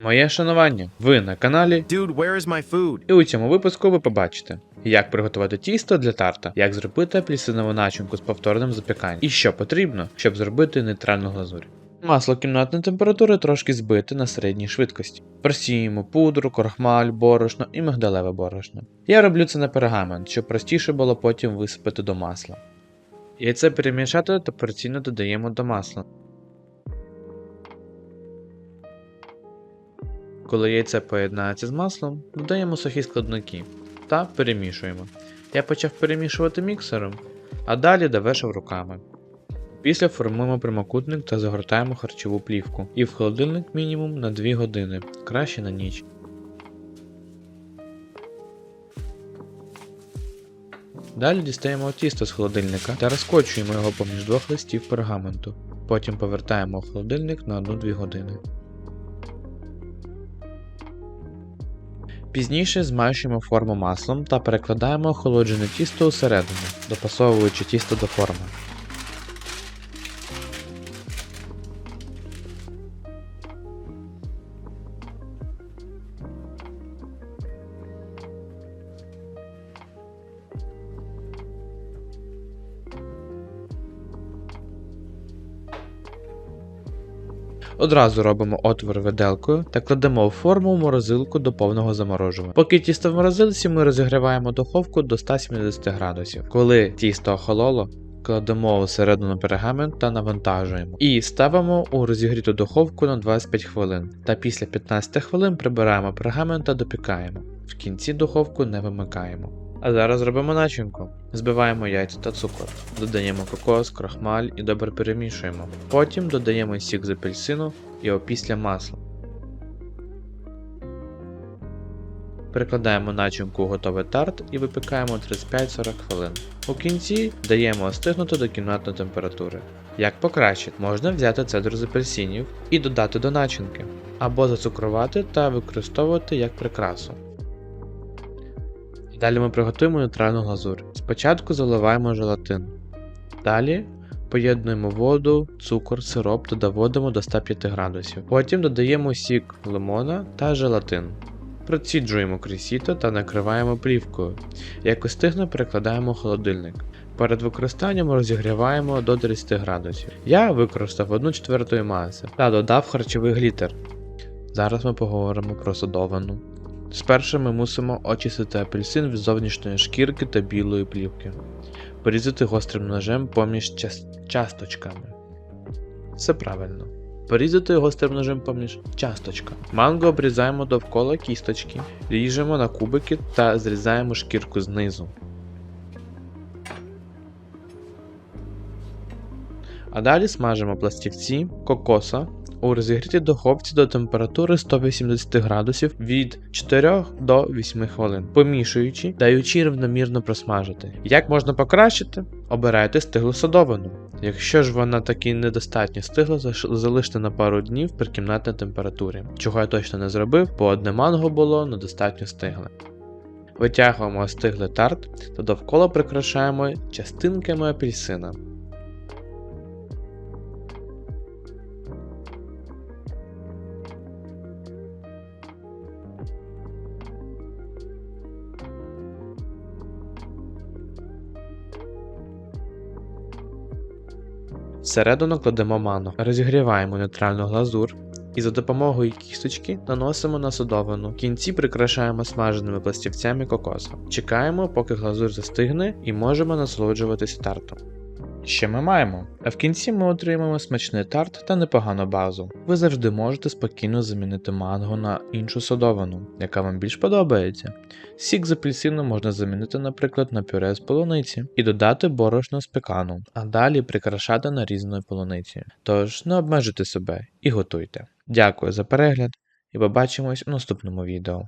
Моє шанування. Ви на каналі. Dude, where is my food? І у цьому випуску ви побачите, як приготувати тісто для тарта, як зробити апельсинову начинку з повторним запіканням, і що потрібно, щоб зробити нейтральну глазурь. Масло кімнатної температури трошки збити на середній швидкості. Просіємо пудру, крохмаль, борошно і мигдалеве борошно. Я роблю це на пергамент, щоб простіше було потім висипати до масла. Яйце перемішати та порційно додаємо до масла. Коли яйце поєднається з маслом, додаємо сухі складники та перемішуємо. Я почав перемішувати міксером, а далі довершив руками. Після формуємо прямокутник та загортаємо харчову плівку і в холодильник мінімум на 2 години, краще на ніч. Далі дістаємо тісто з холодильника та розкочуємо його поміж двох листів пергаменту. Потім повертаємо в холодильник на 1-2 години. Пізніше змащуємо форму маслом та перекладаємо охолоджене тісто усередину, допасовуючи тісто до форми. Одразу робимо отвор виделкою та кладемо в форму в морозилку до повного заморожування. Поки тісто в морозилці, ми розігріваємо духовку до 170 градусів. Коли тісто охололо, кладемо всередину пергамент та навантажуємо. І ставимо у розігріту духовку на 25 хвилин. Та після 15 хвилин прибираємо пергамент та допікаємо. В кінці духовку не вимикаємо. А зараз робимо начинку. Збиваємо яйця та цукор, додаємо кокос, крахмаль і добре перемішуємо. Потім додаємо сік з апельсину і опісля масло. Перекладаємо начинку у готовий тарт і випікаємо 35-40 хвилин. У кінці даємо остигнути до кімнатної температури. Як покращити, можна взяти цедру з апельсинів і додати до начинки, або зацукрувати та використовувати як прикрасу. Далі ми приготуємо нейтральну глазурь. Спочатку заливаємо желатин. Далі поєднуємо воду, цукор, сироп та доводимо до 105 градусів. Потім додаємо сік лимона та желатин. Проціджуємо крізь сіто та накриваємо плівкою. Як остигне, перекладаємо в холодильник. Перед використанням розігріваємо до 30 градусів. Я використав 1 четвертої маси та додав харчовий глітер. Зараз ми поговоримо про содовану. Спершу ми мусимо очистити апельсин від зовнішньої шкірки та білої плівки, порізати гострим ножем поміж час... часточками. Все правильно. Порізати гострим ножем поміж часточками. Манго обрізаємо довкола кісточки, ріжемо на кубики та зрізаємо шкірку знизу. А далі смажимо пластівці кокоса у розігрітій духовці до температури 180 градусів від 4 до 8 хвилин, помішуючи, даючи рівномірно просмажити. Як можна покращити? Обирайте стиглу садовину. Якщо ж вона таки недостатньо стигла, залиште на пару днів при кімнатній температурі, чого я точно не зробив, бо одне манго було недостатньо стигле. Витягуємо остиглий тарт та довкола прикрашаємо частинками апельсина. Всередину кладемо ману, розігріваємо нейтральну глазур і за допомогою кісточки наносимо на судовину. В кінці прикрашаємо смаженими пластівцями кокоса. Чекаємо, поки глазур застигне, і можемо насолоджуватися тартом. Що ми маємо? А в кінці ми отримаємо смачний тарт та непогану базу. Ви завжди можете спокійно замінити манго на іншу содовину, яка вам більш подобається. Сік з апельсину можна замінити, наприклад, на пюре з полуниці і додати борошно з пекану, а далі прикрашати нарізаною полуницею. Тож не обмежуйте себе і готуйте. Дякую за перегляд і побачимось у наступному відео.